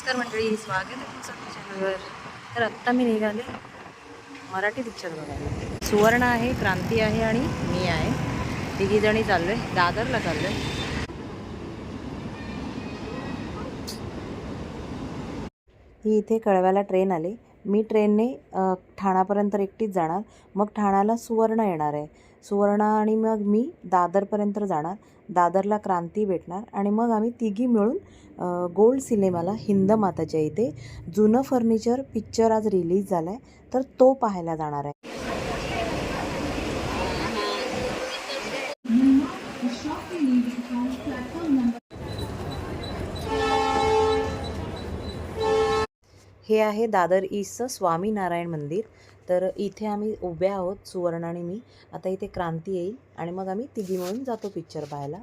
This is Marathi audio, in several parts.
नमस्कार मंडळी स्वागत आहे तुमचं चॅनलवर. तर आत्ता मी निघाले मराठी पिक्चर बघायला. सुवर्ण आहे क्रांती आहे आणि मी आहे. तिघी जणी चाललोय दादरला चाललोय. ही इथे कळव्याला ट्रेन आली. मी ट्रेनने ठाणापर्यंत ठाण्यापर्यंत एकटीच जाणार. मग ठाण्याला सुवर्ण येणार आहे. सुवर्ण आणि मग मी दादरपर्यंत जाणार. दादरला क्रांती भेटणार आणि मग आम्ही तिघी मिळून गोल्ड सिनेमाला हिंद माताच्या इथे जुनं फर्निचर पिक्चर आज रिलीज झाला आहे तर तो पाहायला जाणार आहे. हे आहे दादर ईस्टचं स्वामीनारायण मंदिर. तर इथे आम्ही उभ्या आहोत सुवर्ण आणि मी. आता इथे क्रांती येईल आणि मग आम्ही तिघी मिळून जातो पिक्चर पाहायला.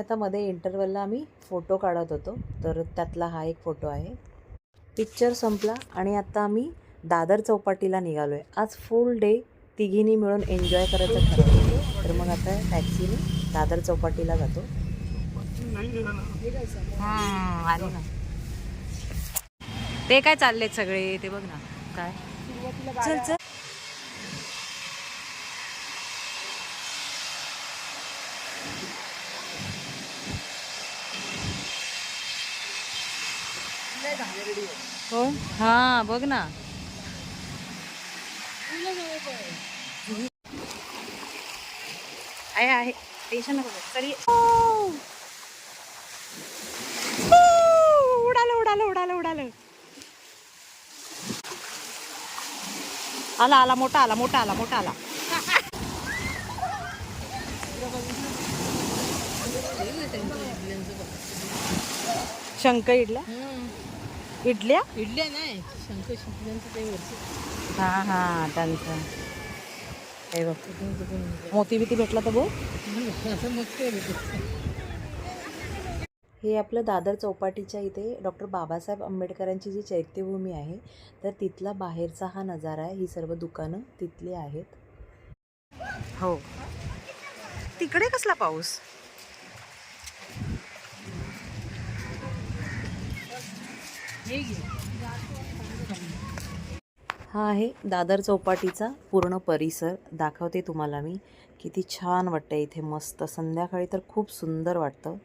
आता मध्ये इंटरवलला आम्ही फोटो काढत होतो. तर त्यातला हा एक फोटो आहे. पिक्चर संपला आणि आता आम्ही दादर चौपाटीला निघालो आहे आज फुल डे तिघींनी मिळून एन्जॉय करायचं ठरवलं तर मग आता टॅक्सीने दादर चौपाटीला जातो. ते काय चाललेत सगळे? ते बघ ना. काय? चल चल. हो हा बघ ना आहे आहे टेन्शन नको तरी उडालं उडालं उडालं उडालं आला आला मोठा आला मोठा आला मोठा आला शंख इडला इडल्या? इडल्या नाही शंकर शिकल्यांचं ते वरचं. हा हा त्यांचं. हे बघ. मोती बिती भेटला तर बघ. असं ते. हे आपलं दादर चौपाटीच्या इथे डॉक्टर बाबासाहेब आंबेडकरांची जी चैत्यभूमी आहे तर तिथला बाहेरचा हा नजारा आहे. ही सर्व दुकानं तिथली आहेत. हो. तिकडे कसला पाऊस? हा आहे दादर चौपाटीचा पूर्ण परिसर. दाखवते तुम्हाला मी. किती छान वाटतं इथे मस्त. संध्याकाळी तर खूप सुंदर वाटतं.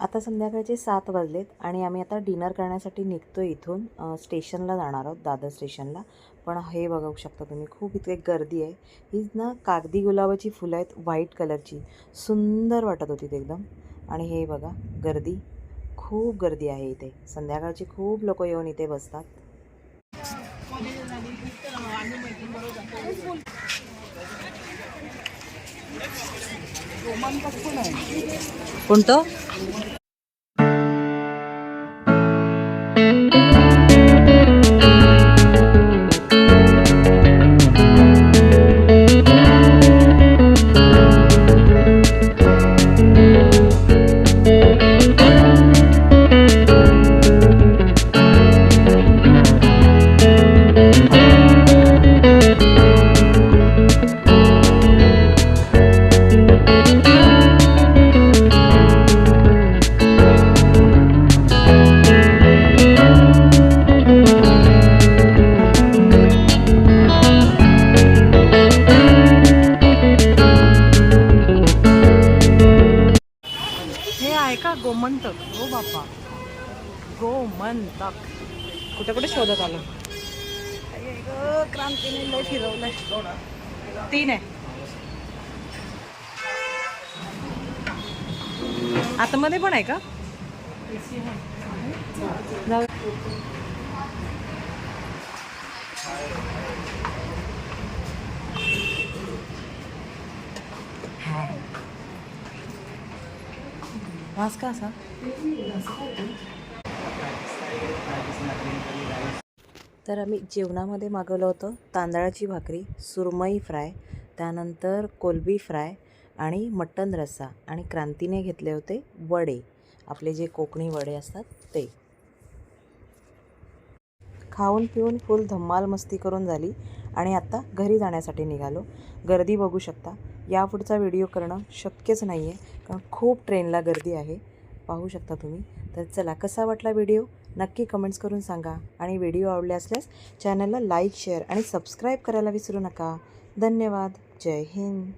आता संध्याकाळचे सात वाजलेत आणि आम्ही आता डिनर करण्यासाठी निघतो इथून स्टेशनला जाणार आहोत दादर स्टेशनला. पण हे बघू शकता तुम्ही खूप इथे गर्दी आहे. ही ना कागदी गुलाबाची फुलं आहेत व्हाईट कलरची. सुंदर वाटत होती ते एकदम. आणि हे बघा गर्दी. खूप गर्दी आहे इथे. संध्याकाळची खूप लोक येऊन इथे बसतात. कोणतं हे गोमंतक. हो बापा. गोमंतक. कुठे कुठे शोधत आलो? क्रांतीने लय फिरवलंय. तीन आहे. आतमध्ये पण आहे का? जाऊ. वास का असा तर आम्ही जेवणामध्ये मागवलं होतं तांदळाची भाकरी सुरमई फ्राय त्यानंतर कोलबी फ्राय आणि मटन रस्सा आणि क्रांतीने घेतले होते वडे. आपले जे कोकणी वडे असतात ते. खाऊन पिऊन फुल धम्माल मस्ती करून झाली आणि आत्ता घरी जाण्यासाठी निघालो. गर्दी बघू शकता. यापुढचा व्हिडिओ करणं शक्यच नाही आहे कारण खूप ट्रेनला गर्दी आहे. पाहू शकता तुम्ही. तर चला कसा वाटला व्हिडिओ? नक्की कमेंट्स करून सांगा. आणि व्हिडिओ आवडले असल्यास चॅनलला लाईक शेअर आणि सबस्क्राईब करायला विसरू नका. धन्यवाद. जय हिंद.